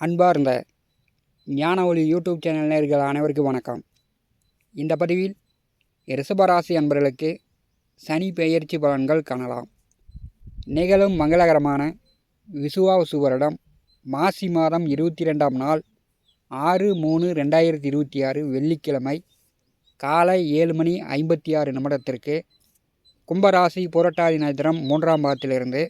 அன்பார்ந்த ஞான ஒளி யூடியூப் சேனல் நேர்கள் அனைவருக்கும் வணக்கம். இந்த பதிவில் ரிஷபராசி அன்பர்களுக்கு சனி பெயர்ச்சி பலன்கள் காணலாம். நிகழும் மங்களகரமான விசுவா வருடம் மாசி மாதம் இருபத்தி ரெண்டாம் நாள் ஆறு மூணு ரெண்டாயிரத்தி இருபத்தி ஆறு வெள்ளிக்கிழமை காலை ஏழு மணி ஐம்பத்தி ஆறு நிமிடத்திற்கு கும்பராசி புரட்டாதி நட்சத்திரம் மூன்றாம் பாதத்திலிருந்து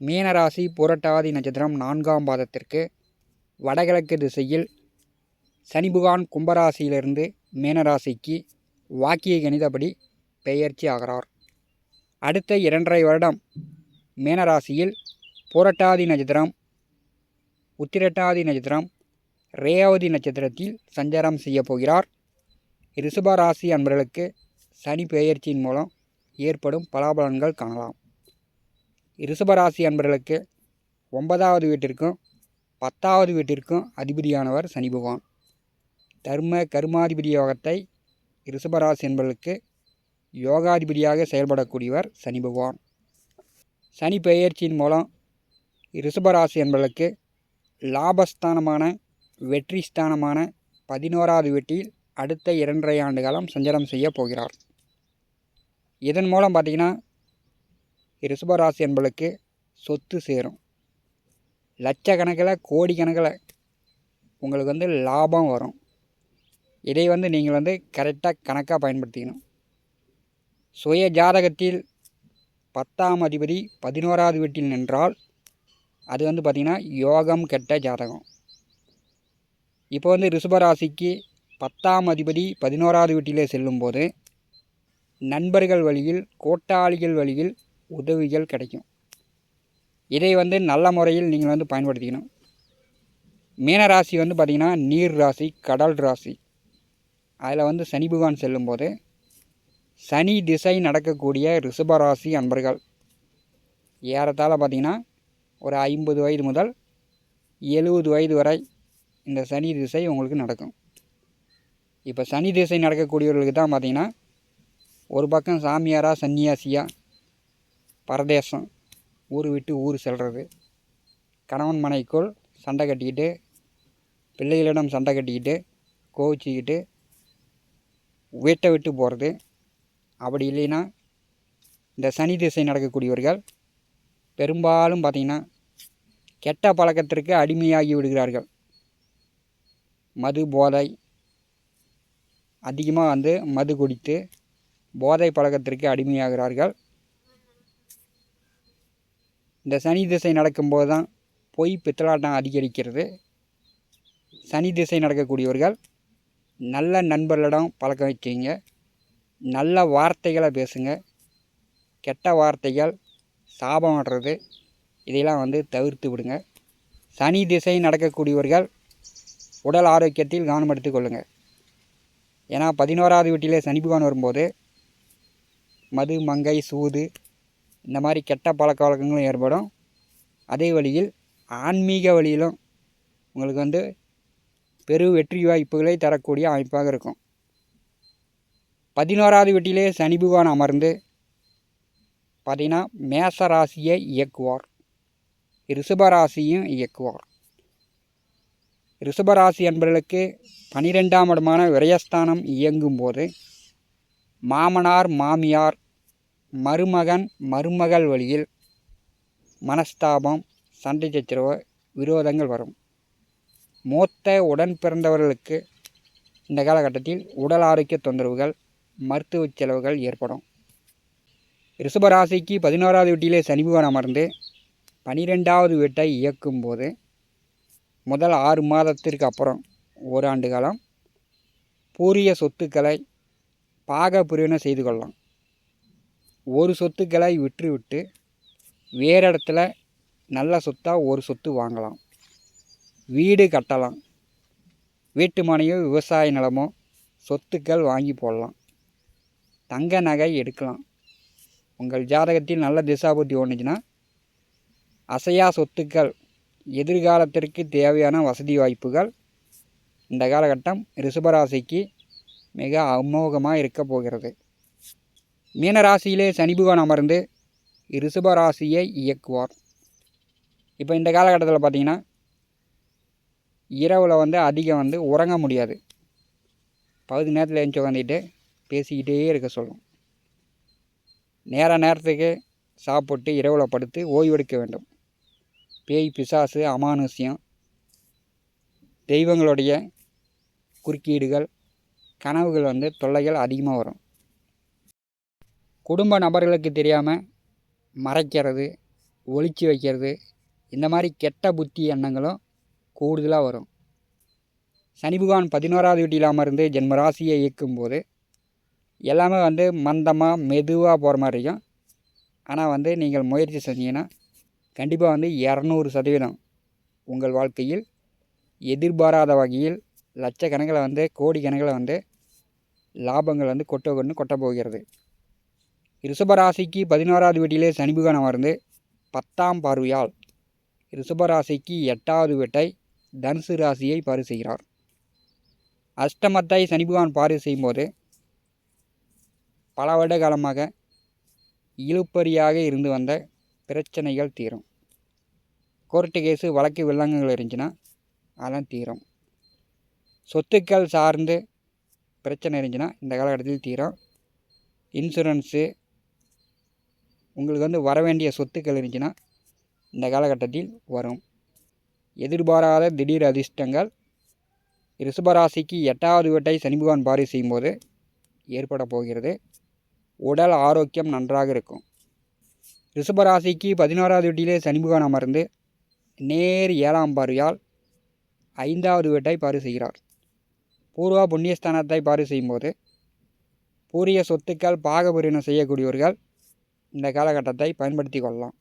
மீனராசி புரட்டாதி நட்சத்திரம் நான்காம் பாதத்திற்கு வடகிழக்கு திசையில் சனி புகான் கும்பராசியிலிருந்து மீனராசிக்கு வாக்கிய கணிதப்படி பெயர்ச்சி ஆகிறார். அடுத்த இரண்டரை வருடம் மீனராசியில் புரட்டாதி நட்சத்திரம் உத்திரட்டாதி நட்சத்திரம் ரேவதி நட்சத்திரத்தில் சஞ்சாரம் செய்யப் போகிறார். ரிஷபராசி அன்பர்களுக்கு சனி பெயர்ச்சியின் மூலம் ஏற்படும் பலாபலன்கள் காணலாம். ரிஷபராசி அன்பர்களுக்கு ஒன்பதாவது வீட்டிற்கும் பத்தாவது வீட்டிற்கும் அதிபதியானவர் சனி பகவான். தர்ம கர்மாதிபதி யோகத்தை ரிஷபராசி என்பவர்களுக்கு யோகாதிபதியாக செயல்படக்கூடியவர் சனி பகவான். சனி பெயர்ச்சியின் மூலம் ரிஷபராசி என்பவர்களுக்கு லாபஸ்தானமான வெற்றி ஸ்தானமான பதினோராவது வீட்டில் அடுத்த இரண்டரை ஆண்டு காலம் சஞ்சாரம் செய்ய போகிறார். இதன் மூலம் பார்த்திங்கன்னா ரிஷபராசி என்பவர்களுக்கு சொத்து சேரும். லட்சக்கணக்கில் கோடிக்கணக்கில் உங்களுக்கு வந்து லாபம் வரும். இதை வந்து நீங்கள் வந்து கரெக்டாக கணக்காக பயன்படுத்திக்கணும். சுய ஜாதகத்தில் பத்தாம் அதிபதி பதினோராவது வீட்டில் நின்றால் அது வந்து பார்த்திங்கன்னா யோகம் கெட்ட ஜாதகம். இப்போ வந்து ரிஷபராசிக்கு பத்தாம் அதிபதி பதினோராவது வீட்டிலே செல்லும்போது நண்பர்கள் வழியில் கோட்டாளிகள் வழியில் உதவிகள் கிடைக்கும். இதை வந்து நல்ல முறையில் நீங்கள் வந்து பயன்படுத்திக்கணும். மீனராசி வந்து பார்த்திங்கன்னா நீர் ராசி கடல் ராசி. அதில் வந்து சனி பகவான் செல்லும்போது சனி திசை நடக்கக்கூடிய ரிஷபராசி அன்பர்கள். ஏறத்தாழ பார்த்திங்கன்னா ஒரு ஐம்பது வயது முதல் எழுபது வயது வரை இந்த சனி திசை உங்களுக்கு நடக்கும். இப்போ சனி திசை நடக்கக்கூடியவர்களுக்கு தான் பார்த்திங்கன்னா ஒரு பக்கம் சாமியாராக சன்னியாசியாக பரதேசம் ஊர் விட்டு ஊர் செல்வது கணவன் மனைக்குள் சண்டை கட்டிக்கிட்டு பிள்ளைகளிடம் சண்டை கட்டிக்கிட்டு கோவிச்சிக்கிட்டு வீட்டை விட்டு போகிறது அப்படி இல்லைன்னா இந்த சனி திசை நடக்கக்கூடியவர்கள் பெரும்பாலும் பார்த்திங்கன்னா கெட்ட பழக்கத்திற்கு அடிமையாகி விடுகிறார்கள். மது போதை அதிகமாக வந்து மது குடித்து போதை பழக்கத்திற்கு அடிமையாகிறார்கள். இந்த சனி திசை நடக்கும்போது தான் பொய் பித்தலாட்டம் அதிகரிக்கிறது. சனி திசை நடக்கக்கூடியவர்கள் நல்ல நண்பர்களிடம் பழக்க வச்சுங்க. நல்ல வார்த்தைகளை பேசுங்க. கெட்ட வார்த்தைகள் சாபம் விடுறது இதையெல்லாம் வந்து தவிர்த்து விடுங்க. சனி திசை நடக்கக்கூடியவர்கள் உடல் ஆரோக்கியத்தில் கவனம் எடுத்துக்கொள்ளுங்கள் ஏன்னா பதினோராவது வீட்டிலே சனி பகவான் வரும்போது மது மங்கை சூது இந்த மாதிரி கெட்ட பழக்க வழக்கங்களும் ஏற்படும். அதே வழியில் ஆன்மீக வழியிலும் உங்களுக்கு வந்து பெரு வெற்றி வாய்ப்புகளை தரக்கூடிய அமைப்பாக இருக்கும். பதினோராவது வீட்டிலே சனி பகவான் அமர்ந்து பார்த்திங்கன்னா மேச ராசியை இயக்குவார். ரிஷபராசியும் இயக்குவார். ரிஷபராசி என்பவர்களுக்கு பனிரெண்டாம் இடமான விரயஸ்தானம் இயங்கும் போது மாமனார் மாமியார் மருமகன் மருமகள் வழியில் மனஸ்தாபம் சண்டை சச்சரவு விரோதங்கள் வரும். மூத்த உடன் பிறந்தவர்களுக்கு இந்த காலகட்டத்தில் உடல் ஆரோக்கிய தொந்தரவுகள் மருத்துவ செலவுகள் ஏற்படும். ரிஷபராசிக்கு பதினோராவது வீட்டிலே சனிபகவான் அமர்ந்து பனிரெண்டாவது வீட்டை இயக்கும்போது முதல் ஆறு மாதத்திற்கு அப்புறம் ஓராண்டு காலம் பூரிய சொத்துக்களை பாக பிரிவினை செய்து கொள்ளலாம். ஒரு சொத்துக்களை விற்றுவிட்டு வேறு இடத்துல நல்ல சொத்தாக ஒரு சொத்து வாங்கலாம். வீடு கட்டலாம். வீட்டு மனையோ விவசாய நிலமோ சொத்துக்கள் வாங்கி போடலாம். தங்க நகை எடுக்கலாம். உங்கள் ஜாதகத்தில் நல்ல திசாபுத்தி ஒன்றுச்சுன்னா அசையா சொத்துக்கள் எதிர்காலத்திற்கு தேவையான வசதி வாய்ப்புகள் இந்த காலகட்டம் ரிஷபராசிக்கு மிக அமோகமாக இருக்க போகிறது. மீனராசியிலே சனி பகவான் அமர்ந்து ரிஷபராசியை இயக்குவார். இப்போ இந்த காலகட்டத்தில் பார்த்திங்கன்னா இரவில் வந்து அதிகம் வந்து உறங்க முடியாது. பகுதி நேரத்தில் எழுந்து உட்காந்துக்கிட்டு பேசிக்கிட்டே இருக்க சொல்லும். நேர நேரத்துக்கு சாப்பிட்டு இரவில் படுத்து ஓய்வெடுக்க வேண்டும். பேய் பிசாசு அமானுஷ்யம் தெய்வங்களுடைய குறுக்கீடுகள் கனவுகள் வந்து தொல்லைகள் அதிகமாக வரும். குடும்ப நபர்களுக்கு தெரியாமல் மறைக்கிறது ஒளிச்சு வைக்கிறது இந்த மாதிரி கெட்ட புத்தி எண்ணங்களும் கூடுதலாக வரும். சனி பகவான் பதினோராவது வீட்டில் அமர்ந்து ஜென்ம ராசியை இயக்கும்போது எல்லாமே வந்து மந்தமாக மெதுவாக போகிற மாதிரி இருக்கும். ஆனால் வந்து நீங்கள் முயற்சி செஞ்சீங்கன்னா கண்டிப்பாக வந்து இரநூறு சதவீதம் உங்கள் வாழ்க்கையில் எதிர்பாராத வகையில் லட்சக்கணக்கில் வந்து கோடிக்கணக்கில் வந்து லாபங்கள் வந்து கொட்ட கொண்டு கொட்ட போகிறது. ரிஷபராசிக்கு பதினோராவது வீட்டிலே சனி பகவான் அமர்ந்து பத்தாம் பார்வையால் ரிஷபராசிக்கு எட்டாவது வீட்டை தனுசு ராசியை பாரு செய்கிறார். அஷ்டமத்தை சனி பகவான் பாரு செய்யும்போது பல வருட காலமாக இழுப்பறியாக இருந்து வந்த பிரச்சனைகள் தீரும். கோர்ட்டு கேஸு வழக்கு வில்லங்கங்கள் இருந்துச்சுன்னா அதெல்லாம் தீரும். சொத்துக்கள் சார்ந்து பிரச்சனை இருந்துச்சுன்னா இந்த காலகட்டத்தில் தீரும். இன்சூரன்ஸு உங்களுக்கு வந்து வர வேண்டிய சொத்துக்கள் இருந்துச்சுன்னா இந்த காலகட்டத்தில் வரும். எதிர்பாராத திடீர் அதிர்ஷ்டங்கள். ரிஷபராசிக்கு எட்டாவது வீட்டை சனிபகவான் பாரி செய்யும்போது ஏற்பட போகிறது. உடல் ஆரோக்கியம் நன்றாக இருக்கும். ரிஷபராசிக்கு பதினோராவது வீட்டிலே சனிபகவான் அமர்ந்து நேர் ஏழாம் பார்வையால் ஐந்தாவது வீட்டை பாரு செய்கிறார். பூர்வ புண்ணியஸ்தானத்தை பாரு செய்யும்போது பூரிய சொத்துக்கள் பாகபுரிணம் செய்யக்கூடியவர்கள் இந்த காலகட்டத்தை பயன்படுத்தி கொள்ளலாம்.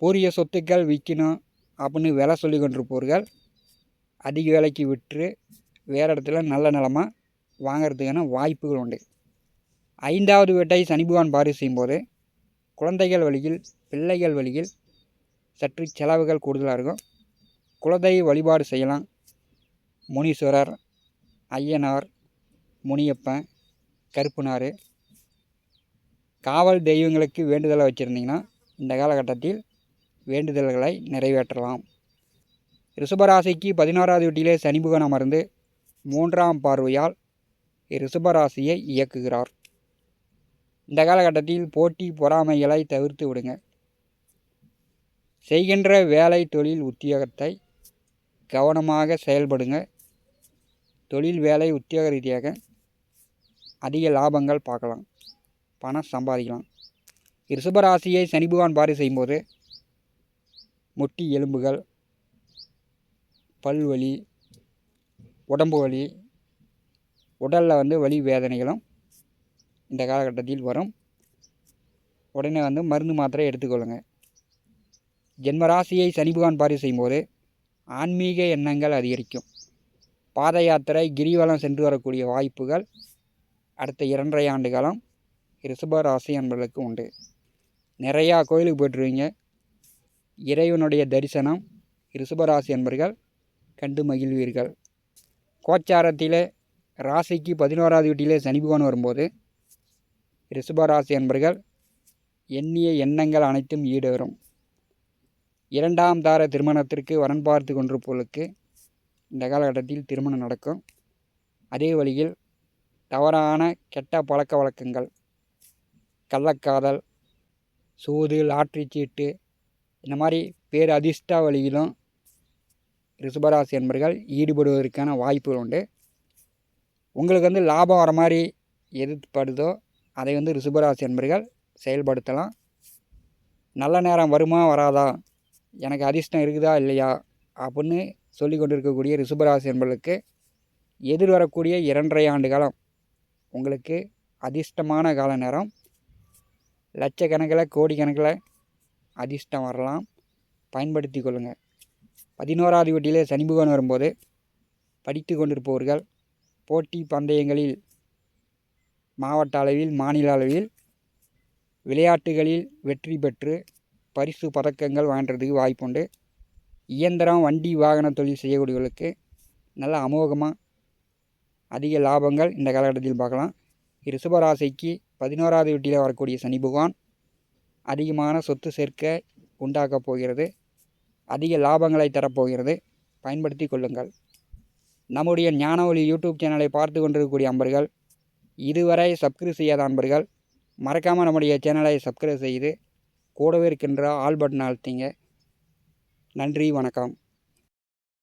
பூரிய சொத்துக்கள் விற்கணும் அப்படின்னு விலை சொல்லி கொண்டிருப்பவர்கள் அதிக விலைக்கு விற்று வேறு இடத்துல நல்ல நிலமா வாங்கிறதுக்கான வாய்ப்புகள் உண்டு. ஐந்தாவது வீட்டை சனி பகவான் பாரி செய்யும்போது குழந்தைகள் வழியில் பிள்ளைகள் வழியில் சற்று செலவுகள் கூடுதலாக இருக்கும். குலதெய்வ வழிபாடு செய்யலாம். முனீஸ்வரர் ஐயனார் முனியப்பன் கருப்புனார் காவல் தெய்வங்களுக்கு வேண்டுதலை வச்சுருந்தீங்கன்னா இந்த காலகட்டத்தில் வேண்டுதல்களை நிறைவேற்றலாம். ரிஷபராசிக்கு பதினோராவது வீட்டிலே சனிபுகன் அமர்ந்து மூன்றாம் பார்வையால் ரிஷபராசியை இயக்குகிறார். இந்த காலகட்டத்தில் போட்டி பொறாமைகளை தவிர்த்து விடுங்க. செய்கின்ற வேலை தொழில் உத்தியோகத்தை கவனமாக செயல்படுங்க. தொழில் வேலை உத்தியோக ரீதியாக அதிக லாபங்கள் பார்க்கலாம். பணம் சம்பாதிக்கலாம். ரிஷபராசியை சனி பகவான் பாரி செய்யும்போது முட்டி எலும்புகள் பல்வலி உடம்பு வலி உடலில் வந்து வலி வேதனைகளும் இந்த காலகட்டத்தில் வரும். உடனே வந்து மருந்து மாத்திரை எடுத்துக்கொள்ளுங்க. ஜென்மராசியை சனி பகவான் பாரி செய்யும்போது ஆன்மீக எண்ணங்கள் அதிகரிக்கும். பாத யாத்திரை கிரிவலம் சென்று வரக்கூடிய வாய்ப்புகள் அடுத்த இரண்டரை ஆண்டு காலம் ரிஷப ராசி அன்பர்களுக்கு உண்டு. நிறையா கோயிலுக்கு போய்ட்டுருவீங்க இறைவனுடைய தரிசனம் ரிஷபராசி அன்பர்கள் கண்டு மகிழ்வீர்கள். கோச்சாரத்தில் ராசிக்கு பதினோராவது வீட்டிலே சனி பகவான் வரும்போது ரிஷபராசி அன்பர்கள் எண்ணிய எண்ணங்கள் அனைத்தும் ஈடுவரும் இரண்டாம் தார திருமணத்திற்கு வரன் பார்த்து கொண்டிருப்பவர்களுக்கு இந்த காலகட்டத்தில் திருமணம் நடக்கும். அதே வழியில் தவறான கெட்ட பழக்க வழக்கங்கள் கள்ளக்காதல் சூது லாட்ரி சீட்டு இந்த மாதிரி பேர் அதிர்ஷ்ட வழியிலும் ரிஷபராசி என்பர்கள் ஈடுபடுவதற்கான வாய்ப்புகள் உண்டு. உங்களுக்கு வந்து லாபம் வர மாதிரி எதிர்ப்படுதோ அதை வந்து ரிஷபராசி என்பர்கள் செயல்படுத்தலாம். நல்ல நேரம் வருமா வராதா? எனக்கு அதிர்ஷ்டம் இருக்குதா இல்லையா? அப்படின்னு சொல்லி கொண்டிருக்கக்கூடிய ரிஷபராசி என்பர்களுக்கு எதிர்வரக்கூடிய இரண்டரை ஆண்டு காலம் உங்களுக்கு அதிர்ஷ்டமான கால நேரம். லட்சக்கணக்கில் கோடிக்கணக்கில் அதிர்ஷ்டம் வரலாம். பயன்படுத்தி கொள்ளுங்கள் பதினோராவது வீட்டிலே சனி பகவான் வரும்போது படித்து கொண்டிருப்பவர்கள் போட்டி பந்தயங்களில் மாவட்ட அளவில் மாநில அளவில் விளையாட்டுகளில் வெற்றி பெற்று பரிசு பதக்கங்கள் வாங்குறதுக்கு வாய்ப்புண்டு இயந்திரம் வண்டி வாகன தொழில் செய்யக்கூடியவர்களுக்கு நல்ல அமோகமாக அதிக லாபங்கள் இந்த காலகட்டத்தில் பார்க்கலாம். ரிஷபராசிக்கு பதினோராவது வீட்டில் வரக்கூடிய சனி பகவான் அதிகமான சொத்து சேர்க்க உண்டாக்கப் போகிறது. அதிக லாபங்களை தரப்போகிறது. பயன்படுத்தி கொள்ளுங்கள். நம்முடைய ஞானவழி யூடியூப் சேனலை பார்த்து கொண்டிருக்கக்கூடிய அன்பர்கள் இதுவரை சப்ஸ்கிரைப் செய்யாத அன்பர்கள் மறக்காமல் நம்முடைய சேனலை சப்ஸ்கிரைப் செய்து கூடவே இருக்கின்ற ஆல் பட்டன் அழுத்திங்க. நன்றி வணக்கம்.